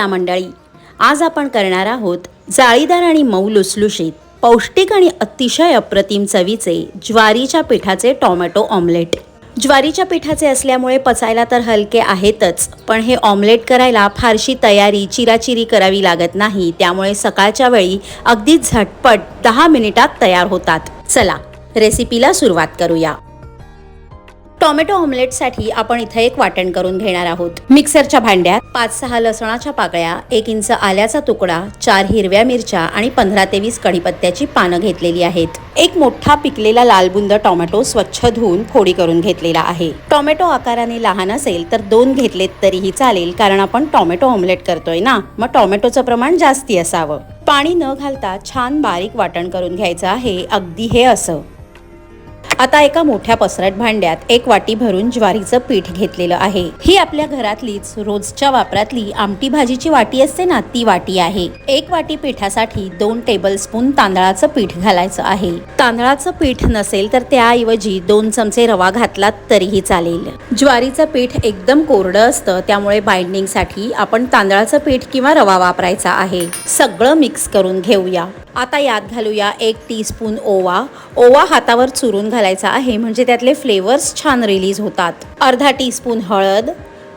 चला मंडळी आज आपण करणार आहोत जाळीदार आणि मऊ लुसलुशीत पौष्टिक आणि अतिशय अप्रतिम चवीचे ज्वारीच्या पिठाचे टोमॅटो ऑमलेट. ज्वारीच्या पिठाचे असल्यामुळे पचायला तर हलके आहेतच पण हे ऑमलेट करायला फारशी तयारी चिराचिरी करावी लागत नाही त्यामुळे सकाळच्या वेळी अगदी झटपट दहा मिनिटात तयार होतात. चला रेसिपीला सुरुवात करूया. टोमॅटो ऑमलेटसाठी आपण इथं एक वाटण करून घेणार आहोत. मिक्सरच्या भांड्यात पाच सहा लसणाच्या पाकळ्या एक इंच आल्याचा तुकडा चार हिरव्या मिरच्या आणि पंधरा ते वीस कढीपत्त्याची पानं घेतलेली आहेत. एक मोठा पिकलेला लालबुंद टोमॅटो स्वच्छ धुवून फोडी करून घेतलेला आहे. टोमॅटो आकाराने लहान असेल तर दोन घेतलेत तरीही चालेल कारण आपण टोमॅटो ऑमलेट करतोय ना. मग टोमॅटोचं प्रमाण जास्ती असावं. पाणी न घालता छान बारीक वाटण करून घ्यायचं आहे अगदी हे असं. आता एका मोठ्या पसरट भांड्यात एक वाटी भरून ज्वारीचं पीठ घेतलेलं आहे. ही आपल्या घरातलीच रोजच्या वापरातली आमटी भाजीची वाटी असते ना ती वाटी आहे. एक वाटी पिठासाठी दोन टेबल स्पून तांदळाचं पीठ घालायचं आहे. तांदळाचं पीठ नसेल तर त्याऐवजी दोन चमचे रवा घातलात तरीही चालेल. ज्वारीचं पीठ एकदम कोरडं असतं त्यामुळे बाइंडिंगसाठी आपण तांदळाचं पीठ किंवा रवा वापरायचा आहे. सगळं मिक्स करून घेऊया. आता यात घालूया एक टीस्पून ओवा. ओवा हातावर चुरून घालायचा आहे म्हणजे त्यातले फ्लेवर्स छान रिलीज होतात. अर्धा टीस्पून हळद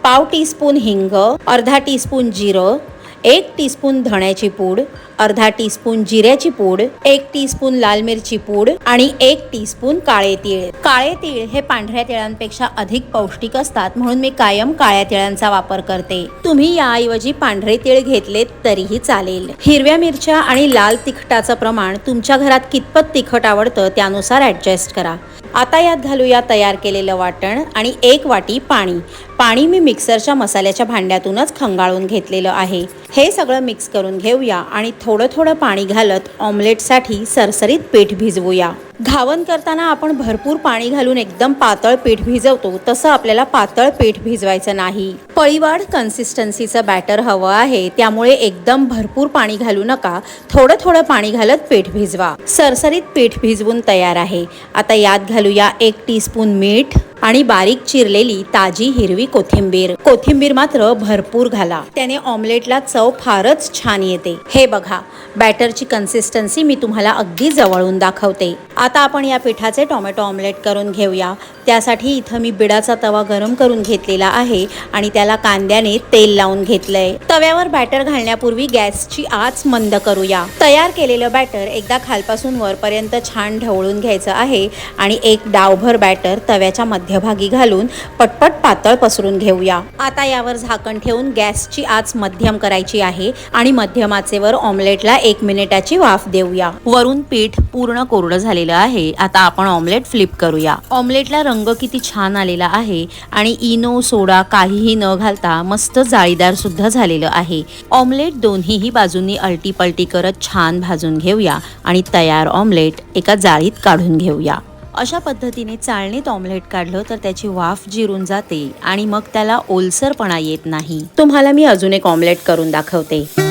पाव टीस्पून हिंग अर्धा टीस्पून जिरं एक टीस्पून धण्याची पूड अर्धा टीस्पून जिऱ्याची पूड एक टीस्पून लाल मिरची पूड आणि एक टीस्पून काळे तीळ. काळे तीळ हे पांढऱ्या तिळांपेक्षा अधिक पौष्टिक असतात म्हणून मी कायम काळ्या तिळांचा वापर करते. तुम्ही याऐवजी पांढरे तीळ घेतले तरीही चालेल. हिरव्या मिरच्या आणि लाल तिखटाचं प्रमाण तुमच्या घरात कितपत तिखट आवडतं त्यानुसार ॲडजस्ट करा. आता यात घालूया तयार केलेलं वाटण आणि एक वाटी पाणी. पाणी मी मिक्सरच्या मसाल्याच्या भांड्यातूनच खंगाळून घेतलेलं आहे. हे सगळं मिक्स करून घेऊया आणि थोडं थोडं थोडं पाणी घालत ऑमलेटसाठी सरसरीत पीठ भिजवूया. घावन करताना आपण भरपूर पाणी घालून एकदम पातळ पीठ भिजवतो तसं आपल्याला पातळ पीठ भिजवायचं नाही. पळीवाढ कन्सिस्टन्सीचं बॅटर हवं आहे त्यामुळे एकदम भरपूर पाणी घालू नका. थोडं थोडं पाणी घालत पीठ भिजवा. सरसरीत पीठ भिजवून तयार आहे. आता यात घालूया एक टीस्पून मीठ. आणि बारीक चिरलेली ताजी हिरवी कोथिंबीर. कोथिंबीर मात्र भरपूर घाला. त्याने ऑमलेटला चव फारच छान येते. हे बघा बॅटरची कन्सिस्टन्सी मी तुम्हाला अगदी जवळून दाखवते. आता आपण या पिठाचे टोमॅटो ऑमलेट करून घेऊया. त्यासाठी इथं मी बिडाचा तवा गरम करून घेतलेला आहे आणि त्याला कांद्याने तेल लावून घेतलंय. तव्यावर बॅटर घालण्यापूर्वी गॅसची आच मंद करूया. तयार केलेलं बॅटर एकदा खालपासून वरपर्यंत छान ढवळून घ्यायचं आहे आणि एक डावभर बॅटर तव्याच्या मध्यभागी घालून पटपट पातळ पसरून घेऊया. आता यावर झाकण ठेवून गॅसची आच मध्यम करायची आहे आणि मध्यम आचेवर ऑमलेटला एक मिनिटाची वाफ देऊया. वरून पीठ पूर्ण कोरडं झालेलं आहे. आता आपण ऑमलेट फ्लिप करूया. ऑमलेटला रंग किती छान आलेला आहे आणि इनो सोडा काहीही न घालता मस्त जाळीदार सुद्धा झालेलं आहे. ऑमलेट दोन्हीही बाजूंनी अलटी पलटी करत छान भाजून घेऊया आणि तयार ऑमलेट एका जाळीत काढून घेऊया. अशा पद्धतीने चाळणीत ऑमलेट काढलं तर त्याची वाफ जिरून जाते आणि मग त्याला ओलसरपणा येत नाही. तुम्हाला मी अजून एक ऑमलेट करून दाखवते.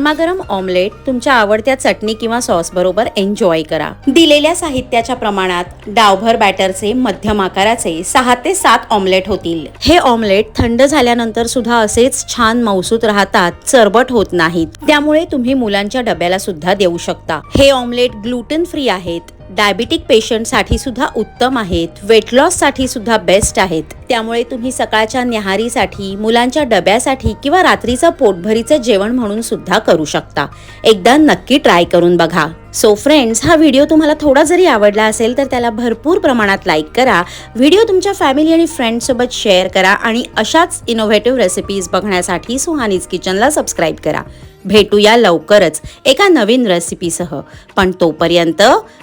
गरमागरम ऑमलेट तुमच्या आवडत्या चटणी किंवा सॉस बरोबर एन्जॉय करा. दिलेल्या साहित्याच्या प्रमाणात डावभर बॅटरचे मध्यम आकाराचे सहा ते सात ऑमलेट होतील. हे ऑमलेट थंड झाल्यानंतर सुद्धा असेच छान मौसूत राहतात चरबट होत नाहीत. त्यामुळे तुम्ही मुलांच्या डब्याला सुद्धा देऊ शकता. हे ऑमलेट ग्लुटेन फ्री आहेत. डायबिटिक पेशंटसाठी सुद्धा उत्तम आहेत. वेट लॉससाठी सुद्धा बेस्ट आहेत. त्यामुळे तुम्ही सकाळच्या न्याहारीसाठी मुलांच्या डब्यासाठी किंवा रात्रीचं पोटभरीचं जेवण म्हणून सुद्धा करू शकता. एकदा नक्की ट्राय करून बघा. सो फ्रेंड्स हा व्हिडिओ तुम्हाला थोडा जरी आवडला असेल तर त्याला भरपूर प्रमाणात लाईक करा. व्हिडिओ तुमच्या फॅमिली आणि फ्रेंड्ससोबत शेअर करा आणि अशाच इनोव्हेटिव्ह रेसिपीज बघण्यासाठी सुहानीज किचनला सबस्क्राईब करा. भेटूया लवकरच एका नवीन रेसिपीसह पण तोपर्यंत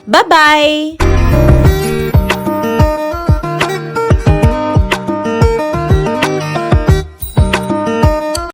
बाय